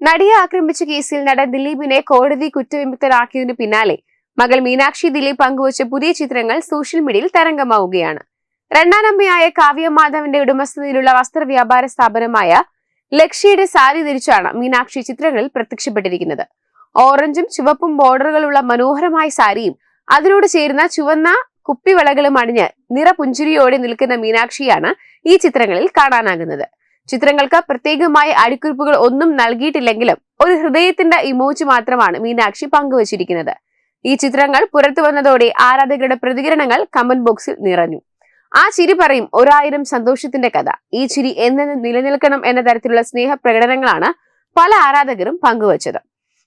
നടിയെ ആക്രമിച്ച കേസിൽ നടൻ ദിലീപിനെ കോടതി കുറ്റവിമുക്തനാക്കിയതിനു പിന്നാലെ മകൾ മീനാക്ഷി ദിലീപ് പങ്കുവച്ച പുതിയ ചിത്രങ്ങൾ സോഷ്യൽ മീഡിയയിൽ തരംഗമാവുകയാണ്. രണ്ടാനമ്മയായ കാവ്യ മാധവന്റെ ഉടമസ്ഥതയിലുള്ള വസ്ത്ര വ്യാപാര സ്ഥാപനമായ ലക്ഷ്യയുടെ സാരി ധരിച്ചാണ് മീനാക്ഷി ചിത്രങ്ങളിൽ പ്രത്യക്ഷപ്പെട്ടിരിക്കുന്നത്. ഓറഞ്ചും ചുവപ്പും ബോർഡറുകളുള്ള മനോഹരമായ സാരിയും അതിനോട് ചേരുന്ന ചുവന്ന കുപ്പിവളകളും അണിഞ്ഞ് നിറപുഞ്ചിരിയോടെ നിൽക്കുന്ന മീനാക്ഷിയാണ് ഈ ചിത്രങ്ങളിൽ കാണാനാകുന്നത്. ചിത്രങ്ങൾക്ക് പ്രത്യേകമായ അടിക്കുറിപ്പുകൾ ഒന്നും നൽകിയിട്ടില്ലെങ്കിലും ഒരു ഹൃദയത്തിന്റെ ഇമോജി മാത്രമാണ് മീനാക്ഷി പങ്കുവച്ചിരിക്കുന്നത്. ഈ ചിത്രങ്ങൾ പുറത്തു വന്നതോടെ ആരാധകരുടെ പ്രതികരണങ്ങൾ കമന്റ് ബോക്സിൽ നിറഞ്ഞു. ആ ചിരി പറയും ഒരായിരം സന്തോഷത്തിന്റെ കഥ. ഈ ചിരി എന്നെന്ന് നിലനിൽക്കണം എന്ന തരത്തിലുള്ള സ്നേഹ പ്രകടനങ്ങളാണ് പല ആരാധകരും പങ്കുവച്ചത്.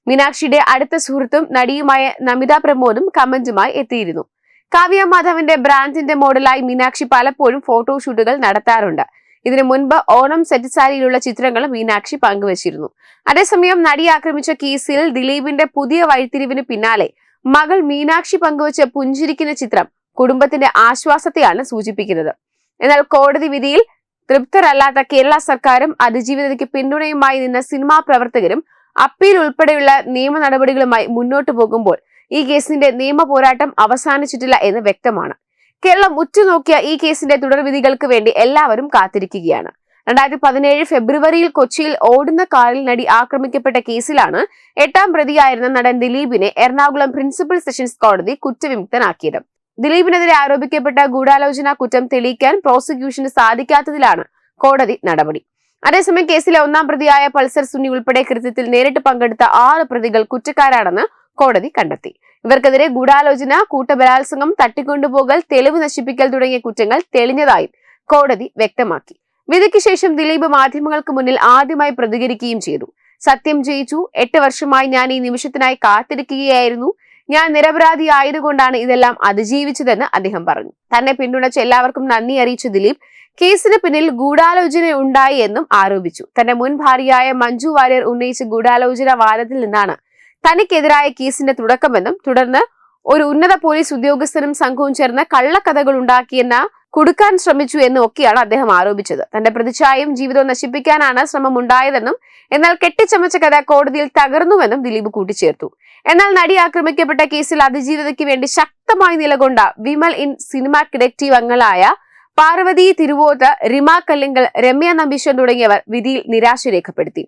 മീനാക്ഷിയുടെ അടുത്ത സുഹൃത്തും നടിയുമായ നമിത പ്രമോദും കമന്റുമായി എത്തിയിരുന്നു. കാവ്യ മാധവന്റെ ബ്രാൻഡിന്റെ മോഡലായി മീനാക്ഷി പലപ്പോഴും ഫോട്ടോഷൂട്ടുകൾ നടത്താറുണ്ട്. ഇതിനു മുൻപ് ഓണം സെറ്റ് സാരിയിലുള്ള ചിത്രങ്ങൾ മീനാക്ഷി പങ്കുവച്ചിരുന്നു. അതേസമയം നടി ആക്രമിച്ച കേസിൽ ദിലീപിന്റെ പുതിയ വഴിത്തിരിവിന് പിന്നാലെ മകൾ മീനാക്ഷി പങ്കുവച്ച പുഞ്ചിരിക്കുന്ന ചിത്രം കുടുംബത്തിന്റെ ആശ്വാസത്തെയാണ് സൂചിപ്പിക്കുന്നത്. എന്നാൽ കോടതി വിധിയിൽ തൃപ്തരല്ലാത്ത കേരള സർക്കാരും അതിജീവിതയ്ക്ക് പിന്തുണയുമായി നിന്ന സിനിമാ പ്രവർത്തകരും അപ്പീൽ ഉൾപ്പെടെയുള്ള നിയമ നടപടികളുമായി മുന്നോട്ടു പോകുമ്പോൾ ഈ കേസിന്റെ നിയമ പോരാട്ടം അവസാനിച്ചിട്ടില്ല എന്ന് വ്യക്തമാണ്. കേരളം ഉറ്റുനോക്കിയ ഈ കേസിന്റെ തുടർവിധികൾക്ക് വേണ്ടി എല്ലാവരും കാത്തിരിക്കുകയാണ്. രണ്ടായിരത്തി പതിനേഴ് ഫെബ്രുവരിയിൽ കൊച്ചിയിൽ ഓടുന്ന കാറിൽ നടി ആക്രമിക്കപ്പെട്ട കേസിലാണ് എട്ടാം പ്രതിയായിരുന്ന നടൻ ദിലീപിനെ എറണാകുളം പ്രിൻസിപ്പൽ സെഷൻസ് കോടതി കുറ്റവിമുക്തനാക്കിയത്. ദിലീപിനെതിരെ ആരോപിക്കപ്പെട്ട ഗൂഢാലോചന കുറ്റം തെളിയിക്കാൻ പ്രോസിക്യൂഷന് സാധിക്കാത്തതിലാണ് കോടതി നടപടി. അതേസമയം കേസിലെ ഒന്നാം പ്രതിയായ പൾസർ സുന്നി ഉൾപ്പെടെ കൃത്യത്തിൽ നേരിട്ട് പങ്കെടുത്ത ആറ് പ്രതികൾ കുറ്റക്കാരാണെന്ന് കോടതി കണ്ടെത്തി. ഇവർക്കെതിരെ ഗൂഢാലോചന കൂട്ടബലാത്സംഗം തട്ടിക്കൊണ്ടുപോകൽ തെളിവ് നശിപ്പിക്കൽ തുടങ്ങിയ കുറ്റങ്ങൾ തെളിഞ്ഞതായും കോടതി വ്യക്തമാക്കി. വിധിക്ക് ശേഷം ദിലീപ് മാധ്യമങ്ങൾക്ക് മുന്നിൽ ആദ്യമായി പ്രതികരിക്കുകയും ചെയ്തു. സത്യം ജയിച്ചു. എട്ട് വർഷമായി ഞാൻ ഈ നിമിഷത്തിനായി കാത്തിരിക്കുകയായിരുന്നു. ഞാൻ നിരപരാധി ആയതുകൊണ്ടാണ് ഇതെല്ലാം അതിജീവിച്ചതെന്ന് അദ്ദേഹം പറഞ്ഞു. തന്നെ പിന്തുണച്ച എല്ലാവർക്കും നന്ദി അറിയിച്ച ദിലീപ്. കേസിന് പിന്നിൽ ഗൂഢാലോചന ഉണ്ടായി എന്നും ആരോപിച്ചു. തന്റെ മുൻ ഭാര്യയായ മഞ്ജു വാര്യർ ഉന്നയിച്ച ഗൂഢാലോചന വാദത്തിൽ നിന്നാണ് തനിക്കെതിരായ കേസിന്റെ തുടക്കമെന്നും തുടർന്ന് ഒരു ഉന്നത പോലീസ് ഉദ്യോഗസ്ഥനും സംഘവും ചേർന്ന് കള്ളക്കഥകൾ ഉണ്ടാക്കിയെന്ന കുടുക്കാൻ ശ്രമിച്ചു എന്നും ഒക്കെയാണ് അദ്ദേഹം ആരോപിച്ചത്. തന്റെ പ്രതിച്ഛായും ജീവിതവും നശിപ്പിക്കാനാണ് ശ്രമം ഉണ്ടായതെന്നും എന്നാൽ കെട്ടിച്ചമച്ച കഥ കോടതിയിൽ തകർന്നുവെന്നും ദിലീപ് കൂട്ടിച്ചേർത്തു. എന്നാൽ നടി ആക്രമിക്കപ്പെട്ട കേസിൽ അതിജീവിതയ്ക്ക് വേണ്ടി ശക്തമായി നിലകൊണ്ട വിമൽ ഇൻ സിനിമ കിഡക്റ്റീവ് അംഗങ്ങളായ പാർവതി തിരുവോത്ത് റിമ കല്ലിങ്കൽ രമ്യ നമ്പീശ്വൻ തുടങ്ങിയവർ വിധിയിൽ നിരാശ രേഖപ്പെടുത്തി.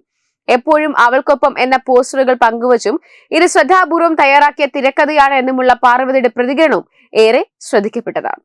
എപ്പോഴും അവൾക്കൊപ്പം എന്ന പോസ്റ്ററുകൾ പങ്കുവച്ചും ഇത് ശ്രദ്ധാപൂർവം തയ്യാറാക്കിയ തിരക്കഥയാണ് എന്നുമുള്ള പാർവതിയുടെ പ്രതികരണവും ഏറെ ശ്രദ്ധിക്കപ്പെട്ടതാണ്.